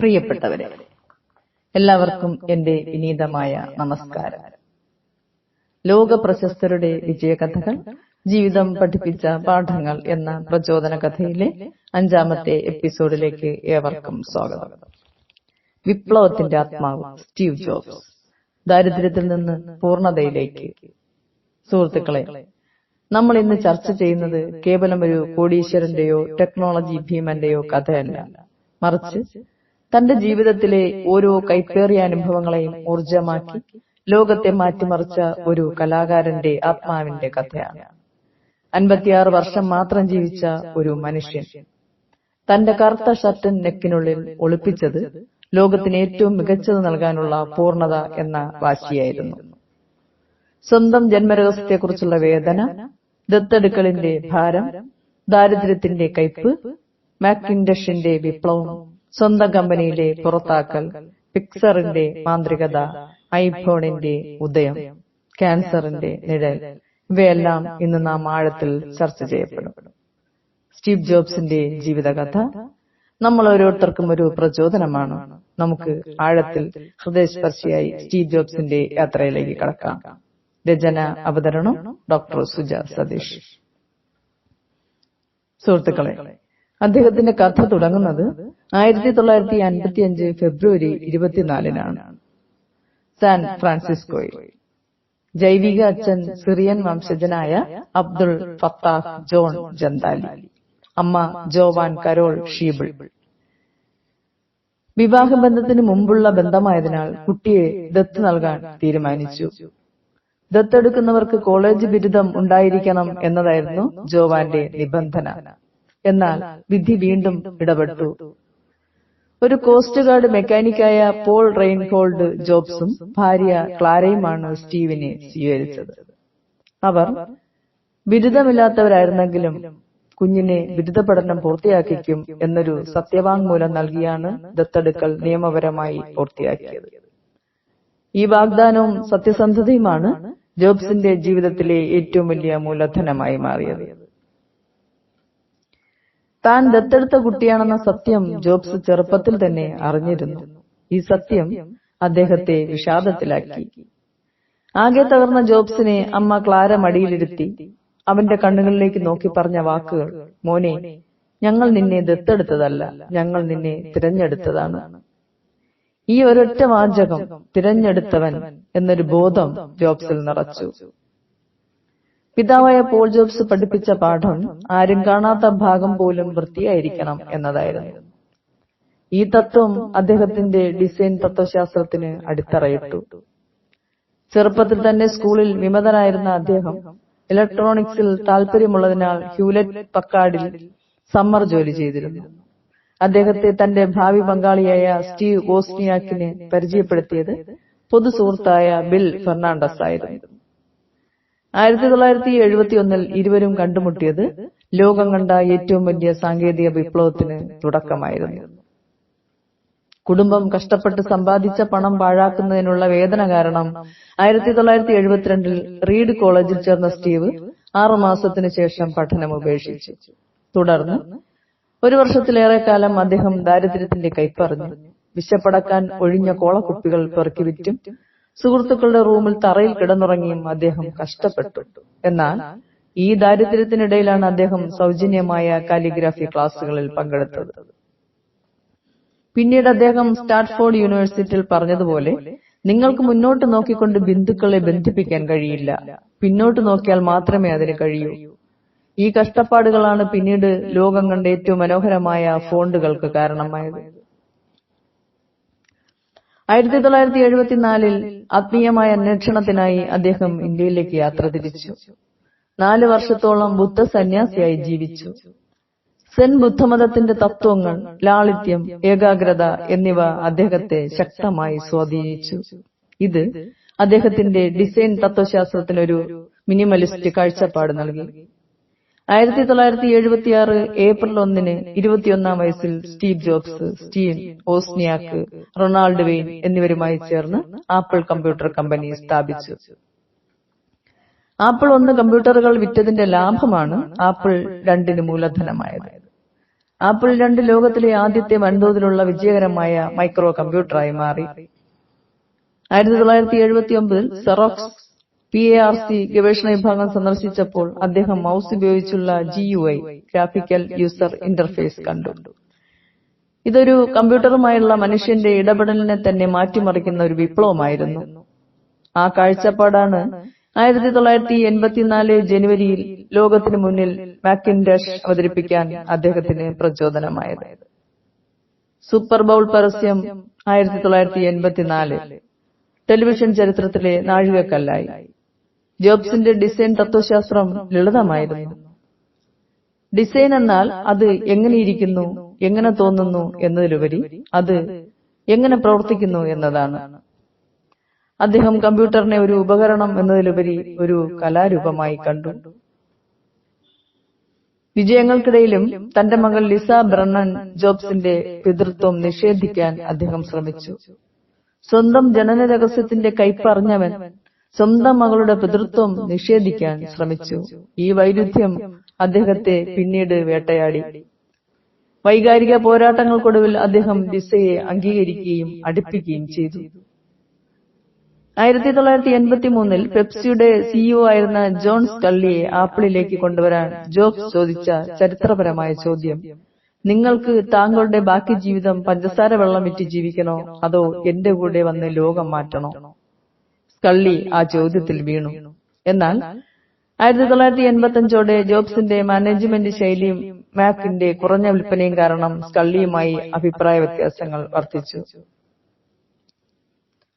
പ്രിയപ്പെട്ടവരെ എല്ലാവർക്കും എന്റെ വിനീതമായ നമസ്കാരം. ലോക പ്രശസ്തരുടെ വിജയകഥകൾ ജീവിതം പഠിപ്പിച്ച പാഠങ്ങൾ എന്ന പ്രചോദന കഥയിലെ അഞ്ചാമത്തെ എപ്പിസോഡിലേക്ക് ഏവർക്കും സ്വാഗതം. വിപ്ലവത്തിന്റെ ആത്മാവ് സ്റ്റീവ് ജോബ്സ് ദാരിദ്ര്യത്തിൽ നിന്ന് പൂർണതയിലേക്ക് സുഹൃത്തുക്കളെ നമ്മൾ ഇന്ന് ചർച്ച ചെയ്യുന്നത് കേവലം ഒരു കോടീശ്വരന്റെയോ ടെക്നോളജി ഭീമന്റെയോ കഥയല്ല. മറിച്ച് തന്റെ ജീവിതത്തിലെ ഓരോ കൈപ്പേറിയ അനുഭവങ്ങളെയും ഊർജമാക്കി ലോകത്തെ മാറ്റിമറിച്ച ഒരു കലാകാരന്റെ ആത്മാവിന്റെ കഥയാണ്. അൻപത്തിയാറ് വർഷം മാത്രം ജീവിച്ച ഒരു മനുഷ്യൻ. തന്റെ കറുത്ത ഷർട്ടൻ നെക്കിനുള്ളിൽ ഒളിപ്പിച്ചത് ലോകത്തിന് ഏറ്റവും മികച്ചത് നൽകാനുള്ള പൂർണത എന്ന വാശിയായിരുന്നു. സ്വന്തം ജന്മരഹസ്യത്തെക്കുറിച്ചുള്ള വേദന ദത്തെടുക്കലിന്റെ ഭാരം ദാരിദ്ര്യത്തിന്റെ കയ്പ് മാക്കിൻഡഷിന്റെ വിപ്ലവം സ്വന്തം കമ്പനിയുടെ പുറത്താക്കൽ പിക്സറിന്റെ മാന്ത്രികത ഐഫോണിന്റെ ഉദയം ക്യാൻസറിന്റെ നിഴൽ ഇവയെല്ലാം ഇന്ന് നാം ആഴത്തിൽ ചർച്ച ചെയ്യപ്പെടും. സ്റ്റീവ് ജോബ്സിന്റെ ജീവിതകഥ നമ്മൾ ഓരോരുത്തർക്കും ഒരു പ്രചോദനമാണ്. നമുക്ക് ആഴത്തിൽ ഹൃദയസ്പർശിയായി സ്റ്റീവ് ജോബ്സിന്റെ യാത്രയിലേക്ക് കടക്കാം. രചന അവതരണം ഡോക്ടർ സുജ സതീഷ്. സുഹൃത്തുക്കളെ അദ്ദേഹത്തിന്റെ കഥ തുടങ്ങുന്നത് ആയിരത്തി തൊള്ളായിരത്തി അൻപത്തി അഞ്ച് ഫെബ്രുവരി ഇരുപത്തിനാലിനാണ്. സാൻ ഫ്രാൻസിസ്കോയിൽ. ജൈവിക അച്ഛൻ സിറിയൻ വംശജനായ അബ്ദുൾ ഫത്താഹ് ജോൺ ജന്താലി. അമ്മ ജോവാൻ കരോൾ ഷീബിൾ. വിവാഹബന്ധത്തിന് മുമ്പുള്ള ബന്ധമായതിനാൽ കുട്ടിയെ ദത്ത് നൽകാൻ തീരുമാനിച്ചു. ദത്തെടുക്കുന്നവർക്ക് കോളേജ് ബിരുദം ഉണ്ടായിരിക്കണം എന്നതായിരുന്നു ജോവാന്റെ നിബന്ധന. എന്നാൽ വിധി വീണ്ടും ഇടപെട്ടു. ഒരു കോസ്റ്റ് ഗാർഡ് മെക്കാനിക്കായ പോൾ റെയിൻഹോൾഡ് ജോബ്സും ഭാര്യ ക്ലാരയുമാണ് സ്റ്റീവിനെ സ്വീകരിച്ചത്. അവർ ബിരുദമില്ലാത്തവരായിരുന്നെങ്കിലും കുഞ്ഞിനെ ബിരുദ പഠനം പൂർത്തിയാക്കിക്കും എന്നൊരു സത്യവാങ്മൂലം നൽകിയാണ് ദത്തെടുക്കൽ നിയമപരമായി പൂർത്തിയാക്കിയത്. ഈ വാഗ്ദാനവും സത്യസന്ധതയുമാണ് ജോബ്സിന്റെ ജീവിതത്തിലെ ഏറ്റവും വലിയ മൂലധനമായി മാറിയത്. താൻ ദത്തെടുത്ത കുട്ടിയാണെന്ന സത്യം ജോബ്സ് ചെറുപ്പത്തിൽ തന്നെ അറിഞ്ഞിരുന്നു. ഈ സത്യം അദ്ദേഹത്തെ വിഷാദത്തിലാക്കി. ആകെ തകർന്ന ജോബ്സിനെ അമ്മ ക്ലാര മടിയിലിരുത്തി അവന്റെ കണ്ണുകളിലേക്ക് നോക്കി പറഞ്ഞ വാക്കുകൾ മോനെ ഞങ്ങൾ നിന്നെ ദത്തെടുത്തതല്ല ഞങ്ങൾ നിന്നെ തിരഞ്ഞെടുത്തതാണ്. ഈ ഒരൊറ്റ വാചകം തിരഞ്ഞെടുത്തവൻ എന്നൊരു ബോധം ജോബ്സിൽ നിറച്ചു. പിതാവായ പോൾ ജോബ്സ് പഠിപ്പിച്ച പാഠം ആരും കാണാത്ത ഭാഗം പോലും വൃത്തിയായിരിക്കണം എന്നതായിരുന്നു. ഈ തത്വം അദ്ദേഹത്തിന്റെ ഡിസൈൻ തത്വശാസ്ത്രത്തിന് അടിത്തറയിട്ടു. ചെറുപ്പത്തിൽ തന്നെ സ്കൂളിൽ വിമതനായിരുന്ന അദ്ദേഹം ഇലക്ട്രോണിക്സിൽ താല്പര്യമുള്ളതിനാൽ ഹ്യൂലറ്റ് പക്കാഡിൽ സമ്മർ ജോലി ചെയ്തിരുന്നു. അദ്ദേഹത്തെ തന്റെ ഭാവി പങ്കാളിയായ സ്റ്റീവ് ഓസ്നിയാക്കിനെ പരിചയപ്പെടുത്തിയത് പൊതു സുഹൃത്തായ ബിൽ ഫെർണാണ്ടസ് ആയിരുന്നു ആയിരത്തി തൊള്ളായിരത്തി എഴുപത്തി ഒന്നിൽ ഇരുവരും കണ്ടുമുട്ടിയത് ലോകം കണ്ട ഏറ്റവും വലിയ സാങ്കേതിക വിപ്ലവത്തിന് തുടക്കമായിരുന്നു. കുടുംബം കഷ്ടപ്പെട്ട് സമ്പാദിച്ച പണം പാഴാക്കുന്നതിനുള്ള വേദന കാരണം ആയിരത്തി തൊള്ളായിരത്തി എഴുപത്തിരണ്ടിൽ റീഡ് കോളേജിൽ ചേർന്ന സ്റ്റീവ് ആറുമാസത്തിനു ശേഷം പഠനം ഉപേക്ഷിച്ചു. തുടർന്ന് ഒരു വർഷത്തിലേറെ കാലം അദ്ദേഹം ദാരിദ്ര്യത്തിന്റെ കൈപ്പറഞ്ഞു. വിശപ്പടക്കാൻ ഒഴിഞ്ഞ കോളക്കുപ്പികൾ പെറുക്കി വിറ്റും സുഹൃത്തുക്കളുടെ റൂമിൽ തറയിൽ കിടന്നുറങ്ങിയും അദ്ദേഹം കഷ്ടപ്പെട്ടു. എന്നാൽ ഈ ദാരിദ്ര്യത്തിനിടയിലാണ് അദ്ദേഹം സൗജന്യമായ കാലിഗ്രാഫി ക്ലാസുകളിൽ പങ്കെടുത്തത്. പിന്നീട് അദ്ദേഹം സ്റ്റാർഫോർഡ് യൂണിവേഴ്സിറ്റിയിൽ പറഞ്ഞതുപോലെ നിങ്ങൾക്ക് മുന്നോട്ട് നോക്കിക്കൊണ്ട് ബിന്ദുക്കളെ ബന്ധിപ്പിക്കാൻ കഴിയില്ല. പിന്നോട്ട് നോക്കിയാൽ മാത്രമേ അതിന് കഴിയൂ. ഈ കഷ്ടപ്പാടുകളാണ് പിന്നീട് ലോകം കണ്ട ഏറ്റവും മനോഹരമായ ഫോണ്ടുകൾക്ക് കാരണമായത്. ആയിരത്തി തൊള്ളായിരത്തി എഴുപത്തിനാലിൽ ആത്മീയമായ അന്വേഷണത്തിനായി അദ്ദേഹം ഇന്ത്യയിലേക്ക് യാത്ര തിരിച്ചു. നാല് വർഷത്തോളം ബുദ്ധ സന്യാസിയായി ജീവിച്ചു. സെൻ ബുദ്ധമതത്തിന്റെ തത്വങ്ങൾ ലാളിത്യം ഏകാഗ്രത എന്നിവ അദ്ദേഹത്തെ ശക്തമായി സ്വാധീനിച്ചു. ഇത് അദ്ദേഹത്തിന്റെ ഡിസൈൻ തത്വശാസ്ത്രത്തിനൊരു മിനിമലിസ്റ്റ് കാഴ്ചപ്പാട് നൽകി. ആയിരത്തി തൊള്ളായിരത്തി എഴുപത്തിയാറ് ഏപ്രിൽ ഒന്നിന് ഇരുപത്തിയൊന്നാം വയസ്സിൽ Steve Jobs Steve Wozniak Ronald Wayne എന്നിവരുമായി ചേർന്ന് ആപ്പിൾ കമ്പ്യൂട്ടർ കമ്പനി സ്ഥാപിച്ചു. ആപ്പിൾ ഒന്ന് കമ്പ്യൂട്ടറുകൾ വിറ്റതിന്റെ ലാഭമാണ് ആപ്പിൾ രണ്ടിന് മൂലധനമായത്. ആപ്പിൾ രണ്ട് ലോകത്തിലെ ആദ്യത്തെ വൻതോതിലുള്ള വിജയകരമായ മൈക്രോ കമ്പ്യൂട്ടറായി മാറി. ആയിരത്തി തൊള്ളായിരത്തി എഴുപത്തി ഒമ്പതിൽ Xerox P A R C ഗവേഷണ വിഭാഗം സന്ദർശിച്ചപ്പോൾ അദ്ദേഹം മൗസ് ഉപയോഗിച്ചുള്ള G U I graphical user interface കണ്ടു. ഇതൊരു കമ്പ്യൂട്ടറുമായുള്ള മനുഷ്യന്റെ ഇടപെടലിനെ തന്നെ മാറ്റിമറിക്കുന്ന ഒരു വിപ്ലവമായിരുന്നു. ആ കാഴ്ചപ്പാടാണ് ആയിരത്തി തൊള്ളായിരത്തി എൺപത്തിനാല് ജനുവരിയിൽ ലോകത്തിന് മുന്നിൽ മാക്കിൻഡഷ് അവതരിപ്പിക്കാൻ അദ്ദേഹത്തിന് പ്രചോദനമായത്. സൂപ്പർ ബൗൾ പരസ്യം ആയിരത്തി തൊള്ളായിരത്തി എൺപത്തിനാല് ടെലിവിഷൻ ചരിത്രത്തിലെ നാഴികക്കല്ലായി. ജോബ്സിന്റെ ഡിസൈൻ തത്വശാസ്ത്രം ലളിതമായിരുന്നു. ഡിസൈൻ എന്നാൽ അത് എങ്ങനെയിരിക്കുന്നു എങ്ങനെ തോന്നുന്നു എന്നതിലുപരി അത് എങ്ങനെ പ്രവർത്തിക്കുന്നു എന്നതാണ്. അദ്ദേഹം കമ്പ്യൂട്ടറിനെ ഒരു ഉപകരണം എന്നതിലുപരി ഒരു കലാരൂപമായി കണ്ടു. വിജയങ്ങൾക്കിടയിലും തന്റെ മകൾ ലിസ ബ്രണ്ണൻ ജോബ്സിന്റെ പിതൃത്വം നിഷേധിക്കാൻ അദ്ദേഹം ശ്രമിച്ചു. സ്വന്തം ജനന രഹസ്യത്തിന്റെ കൈപ്പറിഞ്ഞവൻ സ്വന്തം മകളുടെ പിതൃത്വം നിഷേധിക്കാൻ ശ്രമിച്ചു. ഈ വൈരുദ്ധ്യം അദ്ദേഹത്തെ പിന്നീട് വേട്ടയാടി. വൈകാരിക പോരാട്ടങ്ങൾക്കൊടുവിൽ അദ്ദേഹം ദിസയെ അംഗീകരിക്കുകയും അടുപ്പിക്കുകയും ചെയ്തു. ആയിരത്തി തൊള്ളായിരത്തി എൺപത്തി മൂന്നിൽ പെപ്സിയുടെ സിഇഒ ആയിരുന്ന ജോൺ സ്കള്ളിയെ ആപ്പിളിലേക്ക് കൊണ്ടുവരാൻ ജോബ്സ് ചോദിച്ച ചരിത്രപരമായ ചോദ്യം നിങ്ങൾക്ക് താങ്കളുടെ ബാക്കി ജീവിതം പഞ്ചസാര വെള്ളം വിറ്റ് ജീവിക്കണോ? അതോ എന്റെ കൂടെ വന്ന് ലോകം മാറ്റണോ? സ്കള്ളി ആ ചോദ്യത്തിൽ വീണു. എന്നാൽ ആയിരത്തി തൊള്ളായിരത്തി എൺപത്തി അഞ്ചോടെ ജോബ്സിന്റെ മാനേജ്മെന്റ് ശൈലിയും മാക്കിന്റെ കുറഞ്ഞ വിൽപ്പനയും കാരണം സ്കള്ളിയുമായി അഭിപ്രായ വ്യത്യാസങ്ങൾ വർദ്ധിച്ചു.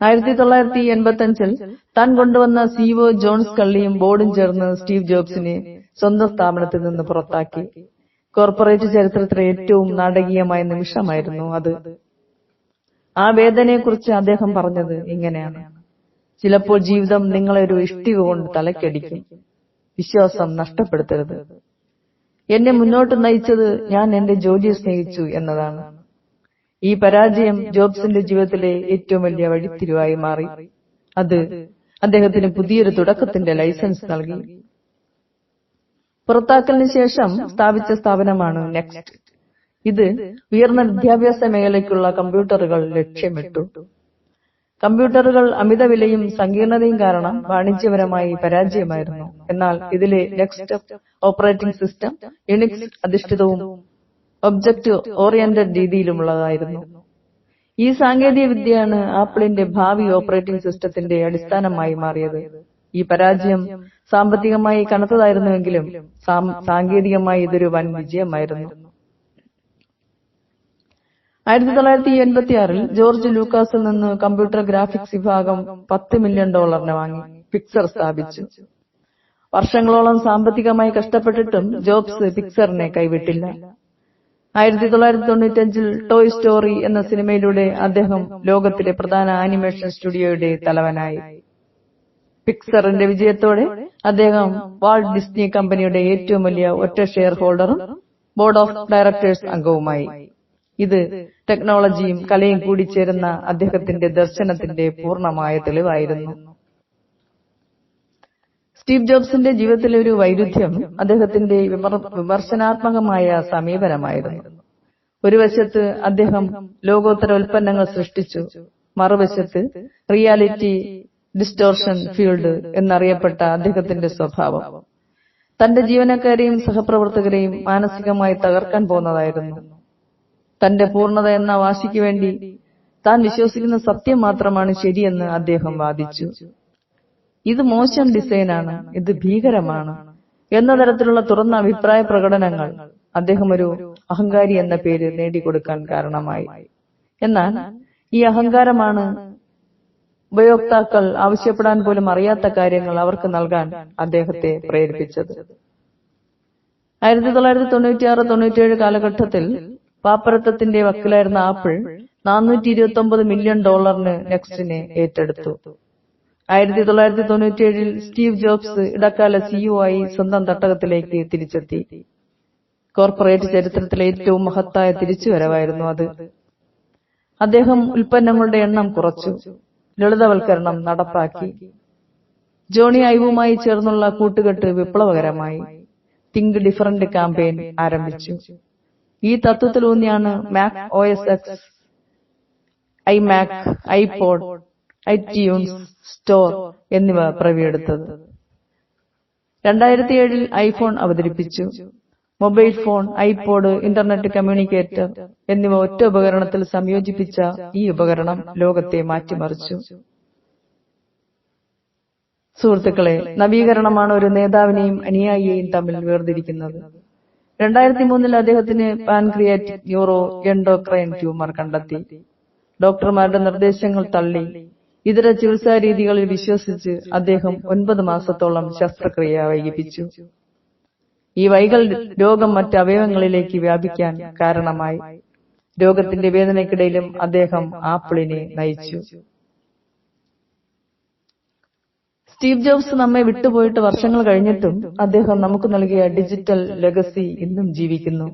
ആയിരത്തി തൊള്ളായിരത്തി എൺപത്തി അഞ്ചിൽ താൻ കൊണ്ടുവന്ന സിഇഒ ജോൺ സ്കള്ളിയും ബോർഡും ചേർന്ന് സ്റ്റീവ് ജോബ്സിനെ സ്വന്തം സ്ഥാപനത്തിൽ നിന്ന് പുറത്താക്കി. കോർപ്പറേറ്റ് ചരിത്രത്തിലെ ഏറ്റവും നാടകീയമായ നിമിഷമായിരുന്നു അത്. ആ വേദനയെക്കുറിച്ച് അദ്ദേഹം പറഞ്ഞത് ഇങ്ങനെയാണ്. ചിലപ്പോൾ ജീവിതം നിങ്ങളെ ഒരു ഇഷ്ടിക കൊണ്ട് തലക്കടിക്കും. വിശ്വാസം നഷ്ടപ്പെടുത്തരുത്. എന്നെ മുന്നോട്ട് നയിച്ചത് ഞാൻ എന്റെ ജോലിയെ സ്നേഹിച്ചു എന്നതാണ്. ഈ പരാജയം ജോബ്സിന്റെ ജീവിതത്തിലെ ഏറ്റവും വലിയ വഴിത്തിരിവായി മാറി. അത് അദ്ദേഹത്തിന് പുതിയൊരു തുടക്കത്തിന്റെ ലൈസൻസ് നൽകി. പുറത്താക്കലിന് ശേഷം സ്ഥാപിച്ച സ്ഥാപനമാണ് നെക്സ്റ്റ്. ഇത് ഉയർന്ന വിദ്യാഭ്യാസ മേഖലയ്ക്കുള്ള കമ്പ്യൂട്ടറുകൾ ലക്ഷ്യമിട്ടു. കമ്പ്യൂട്ടറുകൾ അമിത വിലയും സങ്കീർണതയും കാരണം വാണിജ്യപരമായി പരാജയമായിരുന്നു. എന്നാൽ ഇതിലെ നെക്സ്റ്റ് ഓപ്പറേറ്റിംഗ് സിസ്റ്റം യുണിക്സ് അധിഷ്ഠിതവും ഒബ്ജക്റ്റ് ഓറിയന്റഡ് രീതിയിലുമുള്ളതായിരുന്നു. ഈ സാങ്കേതിക വിദ്യയാണ് ആപ്പിളിന്റെ ഭാവി ഓപ്പറേറ്റിംഗ് സിസ്റ്റത്തിന്റെ അടിസ്ഥാനമായി മാറിയത്. ഈ പരാജയം സാമ്പത്തികമായി കനത്തതായിരുന്നുവെങ്കിലും സാങ്കേതികമായി ഇതൊരു വൻ വിജയമായിരുന്നു. ആയിരത്തി തൊള്ളായിരത്തി എൺപത്തി ആറിൽ ജോർജ് ലൂക്കാസിൽ നിന്ന് കമ്പ്യൂട്ടർ ഗ്രാഫിക്സ് വിഭാഗം പത്ത് മില്യൺ ഡോളറിന് വാങ്ങി പിക്സർ സ്ഥാപിച്ചു. വർഷങ്ങളോളം സാമ്പത്തികമായി കഷ്ടപ്പെട്ടിട്ടും ജോബ്സ് പിക്സറിനെ കൈവിട്ടില്ല. ആയിരത്തി തൊള്ളായിരത്തി തൊണ്ണൂറ്റഞ്ചിൽ ടോയ് സ്റ്റോറി എന്ന സിനിമയിലൂടെ അദ്ദേഹം ലോകത്തിലെ പ്രധാന ആനിമേഷൻ സ്റ്റുഡിയോയുടെ തലവനായി. പിക്സറിന്റെ വിജയത്തോടെ അദ്ദേഹം വാൾട്ട് ഡിസ്നി കമ്പനിയുടെ ഏറ്റവും വലിയ ഒറ്റ ഷെയർ ഹോൾഡറും ബോർഡ് ഓഫ് ഡയറക്ടേഴ്സ് അംഗവുമായി. ഇത് ടെക്നോളജിയും കലയും കൂടി ചേരുന്ന അദ്ദേഹത്തിന്റെ ദർശനത്തിന്റെ പൂർണമായ തെളിവായിരുന്നു. സ്റ്റീവ് ജോബ്സിന്റെ ജീവിതത്തിലെ ഒരു വൈരുദ്ധ്യം അദ്ദേഹത്തിന്റെ വിമർശനാത്മകമായ സമീപനമായിരുന്നു. ഒരു വശത്ത് അദ്ദേഹം ലോകോത്തര ഉൽപ്പന്നങ്ങൾ സൃഷ്ടിച്ചു മറുവശത്ത് റിയാലിറ്റി ഡിസ്റ്റോർഷൻ ഫീൽഡ് എന്നറിയപ്പെട്ട അദ്ദേഹത്തിന്റെ സ്വഭാവം. തന്റെ ജീവനക്കാരെയും സഹപ്രവർത്തകരെയും മാനസികമായി തകർക്കാൻ പോകുന്നതായിരുന്നു. തന്റെ പൂർണത എന്ന വാശിക്ക് വേണ്ടി താൻ വിശ്വസിക്കുന്ന സത്യം മാത്രമാണ് ശരിയെന്ന് അദ്ദേഹം വാദിച്ചു. ഇത് മോശം ഡിസൈനാണ്. ഇത് ഭീകരമാണ്. എന്ന തരത്തിലുള്ള തുറന്ന അഭിപ്രായ പ്രകടനങ്ങൾ അദ്ദേഹം ഒരു അഹങ്കാരി എന്ന പേര് നേടിക്കൊടുക്കാൻ കാരണമായി. എന്നാൽ ഈ അഹങ്കാരമാണ് ഉപയോക്താക്കൾ ആവശ്യപ്പെടാൻ പോലും അറിയാത്ത കാര്യങ്ങൾ അവർക്ക് നൽകാൻ അദ്ദേഹത്തെ പ്രേരിപ്പിച്ചത്. ആയിരത്തി തൊള്ളായിരത്തി തൊണ്ണൂറ്റിയാറ് തൊണ്ണൂറ്റിയേഴ് കാലഘട്ടത്തിൽ പാപ്പരത്വത്തിന്റെ വക്കിലായിരുന്ന ആപ്പിൾ നാനൂറ്റി ഇരുപത്തി ഒമ്പത് മില്യൺ ഡോളറിന് നെക്സ്റ്റിനെ ഏറ്റെടുത്തു. ആയിരത്തി തൊള്ളായിരത്തി തൊണ്ണൂറ്റിയേഴിൽ സ്റ്റീവ് ജോബ്സ് ഇടക്കാല സിഇഒ ആയി സ്വന്തം തട്ടകത്തിലേക്ക് തിരിച്ചെത്തി. കോർപ്പറേറ്റ് ചരിത്രത്തിലെ ഏറ്റവും മഹത്തായ തിരിച്ചുവരവായിരുന്നു അത്. അദ്ദേഹം ഉൽപ്പന്നങ്ങളുടെ എണ്ണം കുറച്ചു. ലളിതവൽക്കരണം നടപ്പാക്കി. ജോണി ഐവുമായി ചേർന്നുള്ള കൂട്ടുകെട്ട് വിപ്ലവകരമായി. തിങ്ക് ഡിഫറന്റ് ക്യാമ്പയിൻ ആരംഭിച്ചു. ഈ തത്വത്തിലൂന്നിയാണ് Mac O S X iMac iPod tunes store എന്നിവ പിറവിയെടുത്തത് രണ്ടായിരത്തി ഏഴിൽ ഐഫോൺ അവതരിപ്പിച്ചു. Mobile phone iPod internet communicator എന്നിവ ഒറ്റ ഉപകരണത്തിൽ സംയോജിപ്പിച്ച ഈ ഉപകരണം ലോകത്തെ മാറ്റിമറിച്ചു. സുഹൃത്തുക്കളെ നവീകരണമാണ് ഒരു നേതാവിനെയും അനുയായിയെയും തമ്മിൽ വേർതിരിക്കുന്നത്. രണ്ടായിരത്തി മൂന്നിൽ അദ്ദേഹത്തിന് പാൻക്രിയാറ്റിക് ന്യൂറോ എൻഡോക്രൈൻ ട്യൂമർ കണ്ടെത്തി. ഡോക്ടർമാരുടെ നിർദ്ദേശങ്ങൾ തള്ളി. ഇതര ചികിത്സാ രീതികളിൽ വിശ്വസിച്ച് അദ്ദേഹം ഒൻപത് മാസത്തോളം ശസ്ത്രക്രിയ വൈകിപ്പിച്ചു. ഈ വൈകൽ രോഗം മറ്റ് അവയവങ്ങളിലേക്ക് വ്യാപിക്കാൻ കാരണമായി. രോഗത്തിന്റെ വേദനയ്ക്കിടയിലും അദ്ദേഹം ആപ്പിളിനെ നയിച്ചു. സ്റ്റീവ് ജോബ്സ് നമ്മെ വിട്ടുപോയിട്ട് വർഷങ്ങൾ കഴിഞ്ഞിട്ടും അദ്ദേഹം നമുക്ക് നൽകിയ ഡിജിറ്റൽ ലെഗസി ഇന്നും ജീവിക്കുന്നു.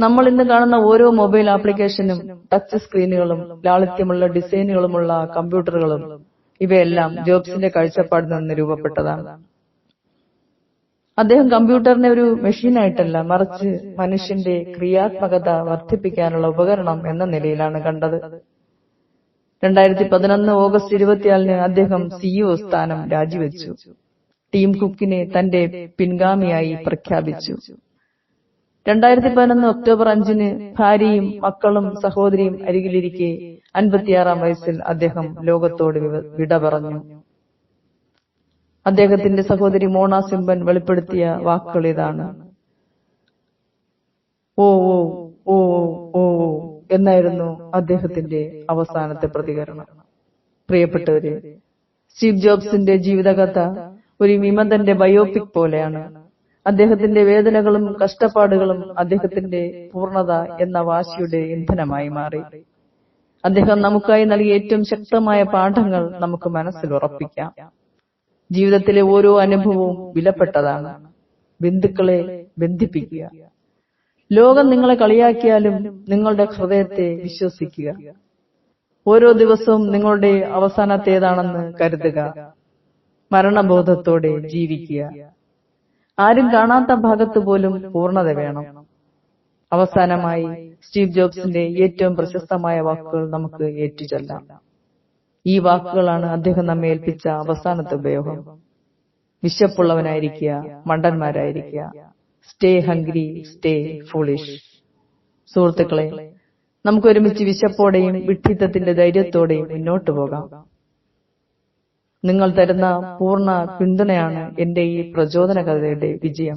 നമ്മൾ ഇന്ന് കാണുന്ന ഓരോ മൊബൈൽ ആപ്ലിക്കേഷനും ടച്ച് സ്ക്രീനുകളും ലാളിത്യമുള്ള ഡിസൈനുകളുമുള്ള കമ്പ്യൂട്ടറുകളും ഇവയെല്ലാം ജോബ്സിന്റെ കാഴ്ചപ്പാടിൽ നിന്ന് രൂപപ്പെട്ടതാണ്. അദ്ദേഹം കമ്പ്യൂട്ടറിനെ ഒരു മെഷീനായിട്ടല്ല മറിച്ച് മനുഷ്യന്റെ ക്രിയാത്മകത വർദ്ധിപ്പിക്കാനുള്ള ഉപകരണം എന്ന നിലയിലാണ് കണ്ടത്. രണ്ടായിരത്തി പതിനൊന്ന് ഓഗസ്റ്റ് ഇരുപത്തിയാലിന് അദ്ദേഹം സിഇഒ സ്ഥാനം രാജിവെച്ചു. ടീം കുക്കിനെ തന്റെ പിൻഗാമിയായി പ്രഖ്യാപിച്ചു. രണ്ടായിരത്തി പതിനൊന്ന് ഒക്ടോബർ അഞ്ചിന് ഭാര്യയും മക്കളും സഹോദരിയും അരികിലിരിക്കെ അൻപത്തിയാറാം വയസ്സിൽ അദ്ദേഹം ലോകത്തോട് വിട പറഞ്ഞു അദ്ദേഹത്തിന്റെ സഹോദരി മോണ സിംബൻ വെളിപ്പെടുത്തിയ വാക്കുകൾ ഇതാണ്. ഓ ഓ ഓ ഓ ഓ എന്നായിരുന്നു അദ്ദേഹത്തിന്റെ അവസാനത്തെ പ്രതികരണം. പ്രിയപ്പെട്ടവരെ സ്റ്റീവ് ജോബ്സിന്റെ ജീവിതകഥ ഒരു വിമതന്റെ ബയോപിക് പോലെയാണ്. അദ്ദേഹത്തിന്റെ വേദനകളും കഷ്ടപ്പാടുകളും അദ്ദേഹത്തിന്റെ പൂർണത എന്ന വാശിയുടെ ഇന്ധനമായി മാറി. അദ്ദേഹം നമുക്കായി നൽകിയ ഏറ്റവും ശക്തമായ പാഠങ്ങൾ നമുക്ക് മനസ്സിൽ ഉറപ്പിക്കാം. ജീവിതത്തിലെ ഓരോ അനുഭവവും വിലപ്പെട്ടതാണ്. ബന്ധുക്കളെ ബന്ധിപ്പിക്കുക. ലോകം നിങ്ങളെ കളിയാക്കിയാലും നിങ്ങളുടെ ഹൃദയത്തെ വിശ്വസിക്കുക. ഓരോ ദിവസവും നിങ്ങളുടെ അവസാനത്തേതാണെന്ന് കരുതുക. മരണബോധത്തോടെ ജീവിക്കുക. ആരും കാണാത്ത ഭാഗത്ത് പോലും പൂർണത വേണം. അവസാനമായി സ്റ്റീവ് ജോബ്സിന്റെ ഏറ്റവും പ്രശസ്തമായ വാക്കുകൾ നമുക്ക് ഏറ്റുചൊല്ലാം. ഈ വാക്കുകളാണ് അദ്ദേഹം നമ്മെ ഏൽപ്പിച്ച അവസാനത്തെ ഉപയോഗം. വിശപ്പുള്ളവനായിരിക്കുക മണ്ടന്മാരായിരിക്കുക. സ്റ്റേ ഹംഗ്രി സ്റ്റേ ഫുളിഷ് സുഹൃത്തുക്കളെ നമുക്ക് ഒരുമിച്ച് വിശപ്പോടെയും വിഡ്ഢിത്തത്തിന്റെ ധൈര്യത്തോടെയും മുന്നോട്ട് പോകാം. നിങ്ങൾ തരുന്ന പൂർണ പിന്തുണയാണ് എന്റെ ഈ പ്രചോദന കഥയുടെ വിജയം.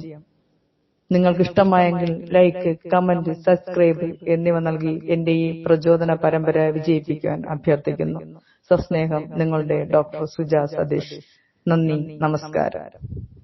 നിങ്ങൾക്ക് ഇഷ്ടമായെങ്കിൽ ലൈക്ക് കമന്റ് സബ്സ്ക്രൈബ് എന്നിവ നൽകി എന്റെ ഈ പ്രചോദന പരമ്പര വിജയിപ്പിക്കാൻ അഭ്യർത്ഥിക്കുന്നു. സസ്നേഹം നിങ്ങളുടെ ഡോക്ടർ സുജാ സതീഷ്. നന്ദി നമസ്കാരം.